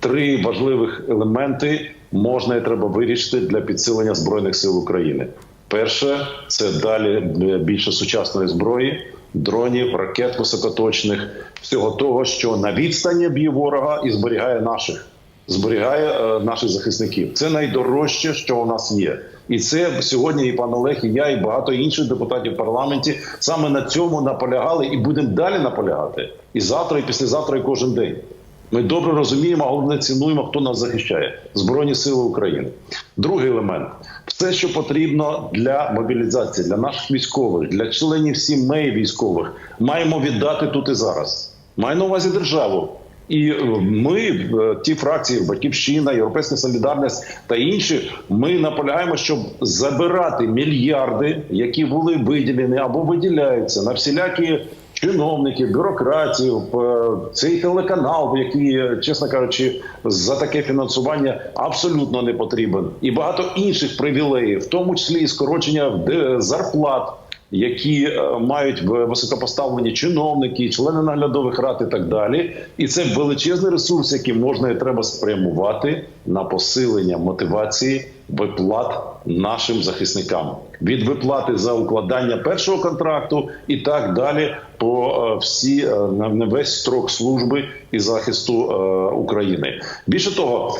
три важливих елементи можна і треба вирішити для підсилення збройних сил України. Перше це далі більше сучасної зброї, дронів, ракет високоточних, всього того, що на відстані б'є ворога і зберігає наших, зберігає е, наших захисників. Це найдорожче, що у нас є. І це сьогодні і пан Олег, і я, і багато інших депутатів в парламенті саме на цьому наполягали і будемо далі наполягати. І завтра, і післязавтра, і кожен день. Ми добре розуміємо, а головне цінуємо, хто нас захищає Збройні Сили України. Другий елемент все, що потрібно для мобілізації, для наших військових, для членів сімей військових, маємо віддати тут і зараз. Маю на увазі державу. І е, ми, е, ті фракції, Батьківщина, Європейська Солідарність та інші, ми наполягаємо, щоб забирати мільярди, які були виділені або виділяються на всілякі чиновників, бюрократів, е, цей телеканал, який, чесно кажучи, за таке фінансування абсолютно не потрібен, і багато інших привілеїв, в тому числі і скорочення де- зарплат. Які е, мають високопоставлені чиновники, члени наглядових рад і так далі, і це величезний ресурс, який можна і треба спрямувати на посилення мотивації виплат нашим захисникам від виплати за укладання першого контракту і так далі по е, всі е, на весь строк служби і захисту України. Більше того,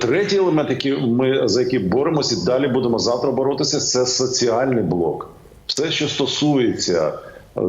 третій елемент, який ми за який боремося, і далі будемо завтра боротися, це соціальний блок. Все, що стосується е,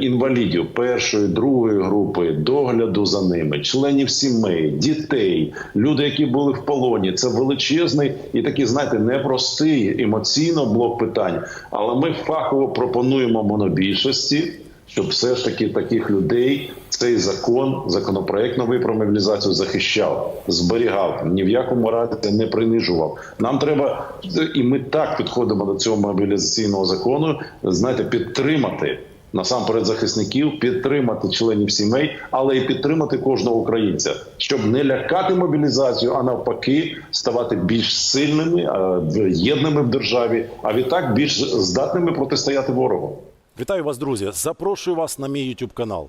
інвалідів першої, другої групи, догляду за ними, членів сімей, дітей, люди, які були в полоні, це величезний і такий, знаєте, непростий емоційно блок питань. Але ми фахово пропонуємо монобільшості, щоб все ж таки таких людей цей закон, законопроект новий про мобілізацію захищав, зберігав, ні в якому разі не принижував. Нам треба, і ми так підходимо до цього мобілізаційного закону. Знаєте, підтримати. Насамперед захисників підтримати членів сімей, але і підтримати кожного українця, щоб не лякати мобілізацію, а навпаки, ставати більш сильними, е, єдними в державі, а відтак більш здатними протистояти ворогу. Вітаю вас, друзі! Запрошую вас на мій YouTube канал.